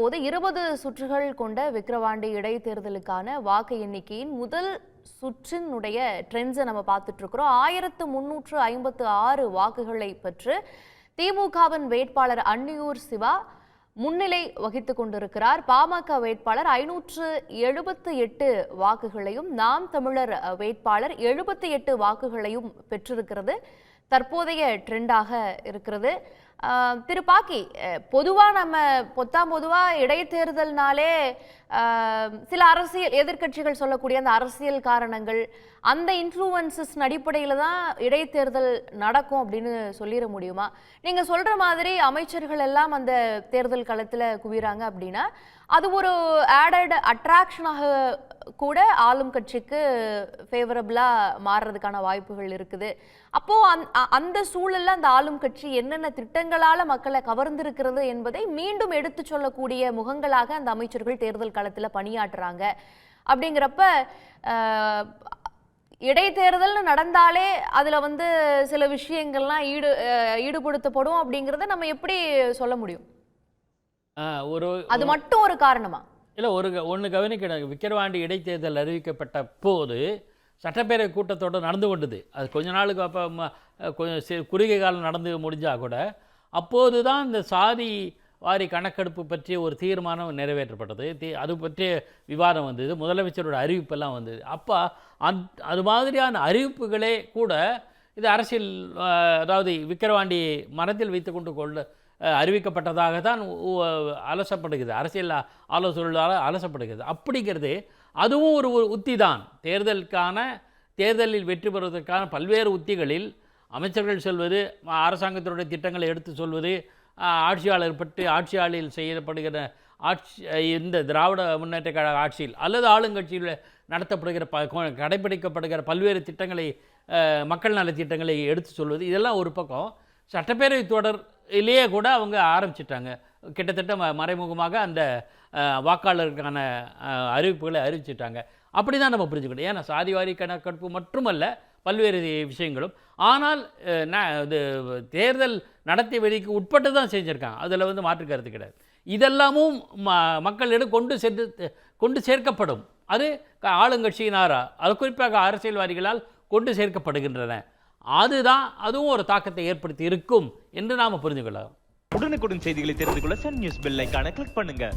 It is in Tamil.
தற்போது இருபது சுற்றுகள் கொண்ட விக்கிரவாண்டி இடைத்தேர்தலுக்கான வாக்கு எண்ணிக்கையின் முதல் சுற்றினுடைய ட்ரெண்ட்ஸை நம்ம பார்த்துட்டு இருக்கிறோம். ஆயிரத்து முன்னூற்று ஐம்பத்து ஆறு வாக்குகளை பெற்று திமுகவின் வேட்பாளர் அன்னியூர் சிவா முன்னிலை வகித்து கொண்டிருக்கிறார். பாமக வேட்பாளர் ஐநூற்று எழுபத்து எட்டு வாக்குகளையும் நாம் தமிழர் வேட்பாளர் எழுபத்தி எட்டு வாக்குகளையும் பெற்றிருக்கிறது. தற்போதைய ட்ரெண்டாக இருக்கிறது. திரு பாக்கி பொதுவாக நம்ம பொத்தாம் பொதுவாக இடைத்தேர்தல்னாலே சில அரசியல் எதிர்க்கட்சிகள் சொல்லக்கூடிய அந்த அரசியல் காரணங்கள் அந்த இன்ஃப்ளூவன்சஸ் அடிப்படையில் தான் இடைத்தேர்தல் நடக்கும் அப்படின்னு சொல்லிட முடியுமா? நீங்கள் சொல்கிற மாதிரி அமைச்சர்கள் எல்லாம் அந்த தேர்தல் களத்தில் குவிறாங்க அப்படின்னா அது ஒரு ஆடட் அட்ராக்ஷனாக கூட ஆளும் கட்சிக்கு ஃபேவரபிளாக மாறுறதுக்கான வாய்ப்புகள் இருக்குது. அப்போது அந் அ- அந்த சூழலில் அந்த ஆளும் கட்சி என்னென்ன திட்டங்கள் திட்டங்களால மக்களை கவர்ந்திருக்கிறது என்பதை மீண்டும் எடுத்து சொல்லக்கூடிய முகங்களாக அந்த அமைச்சர்கள் தேர்தல் களத்துல பணியாற்றுறாங்க. அப்படிங்கிறப்ப இடைத்தேர்தல்னு நடந்தாலே அதுல வந்து சில விஷயங்கள்லாம் ஈடு ஈடுபடுத்தப்படும் அப்படிங்கறத நம்ம எப்படி சொல்ல முடியும்? ஒரு அது மட்டும் ஒரு காரணமா? இல்லை ஒரு ஒன்று கவனிக்கணும். விக்கிரவாண்டி இடைத்தேர்தல் அறிவிக்கப்பட்ட போது சட்டப்பேரவை கூட்டத்தோடு நடந்து கொண்டது. அது கொஞ்ச நாளுக்கு அப்போ கொஞ்சம் குறுகிய காலம் நடந்து முடிஞ்சால் கூட அப்போது தான் இந்த சாதி வாரி கணக்கெடுப்பு பற்றிய ஒரு தீர்மானம் நிறைவேற்றப்பட்டது. தீ- அது பற்றிய விவாதம் வந்தது. முதலமைச்சரோட அறிவிப்பெல்லாம் வந்தது. அப்போ அந் அது மாதிரியான அறிவிப்புகளே கூட இது அரசியல் அதாவது விக்கிரவாண்டி மனத்தில் வைத்துக்கொண்டு கொள்ள அறிவிக்கப்பட்டதாக தான் அலசப்படுகிறது. அரசியல் ஆ- ஆலோசகர்களால் அலசப்படுகிறது. அப்படிங்கிறது அதுவும் ஒரு உத்தி தான் தேர்தலுக்கான தேர்தலில் வெற்றி பெறுவதற்கான பல்வேறு உத்திகளில் அமைச்சர்கள் சொல்வது அரசாங்கத்தினுடைய திட்டங்களை எடுத்து சொல்வது ஆட்சியாளர் பற்றி ஆட்சியாளரில் செய்யப்படுகிற ஆட்சி இந்த திராவிட முன்னேற்ற கழக ஆட்சியில் அல்லது ஆளுங்கட்சியில் நடத்தப்படுகிற ப கடைபிடிக்கப்படுகிற பல்வேறு திட்டங்களை மக்கள் நல திட்டங்களை எடுத்து சொல்வது இதெல்லாம் ஒரு பக்கம். சட்டப்பேரவை இல்லையே கூட அவங்க ஆரம்பிச்சிட்டாங்க. கிட்டத்தட்ட ம மறைமுகமாக அந்த வாக்காளருக்கான அறிவிப்புகளை அறிவிச்சிட்டாங்க. அப்படி தான் நம்ம புரிஞ்சுக்கணும். ஏன்னா சாதிவாரி கணக்கெடுப்பு மட்டுமல்ல பல்வேறு விஷயங்களும். ஆனால் இது தேர்தல் நடத்தை வெளிக்கு உட்பட்டு தான் செஞ்சுருக்காங்க. அதில் வந்து மாற்று கருத்து கிடையாது. இதெல்லாமும் ம மக்களிடம் கொண்டு சென்று கொண்டு சேர்க்கப்படும். அது க- ஆளுங்கட்சியினாரா? அது குறிப்பாக அரசியல்வாதிகளால் கொண்டு சேர்க்கப்படுகின்றன. அதுதான் அதுவும் ஒரு தாக்கத்தை ஏற்படுத்தி இருக்கும் என்று நாம் புரிந்து கொள்ளலாம். உடனுக்குடன் செய்திகளை தெரிந்து கொள்ள சன் நியூஸ் பெல் ஐகானை கிளிக் பண்ணுங்கள்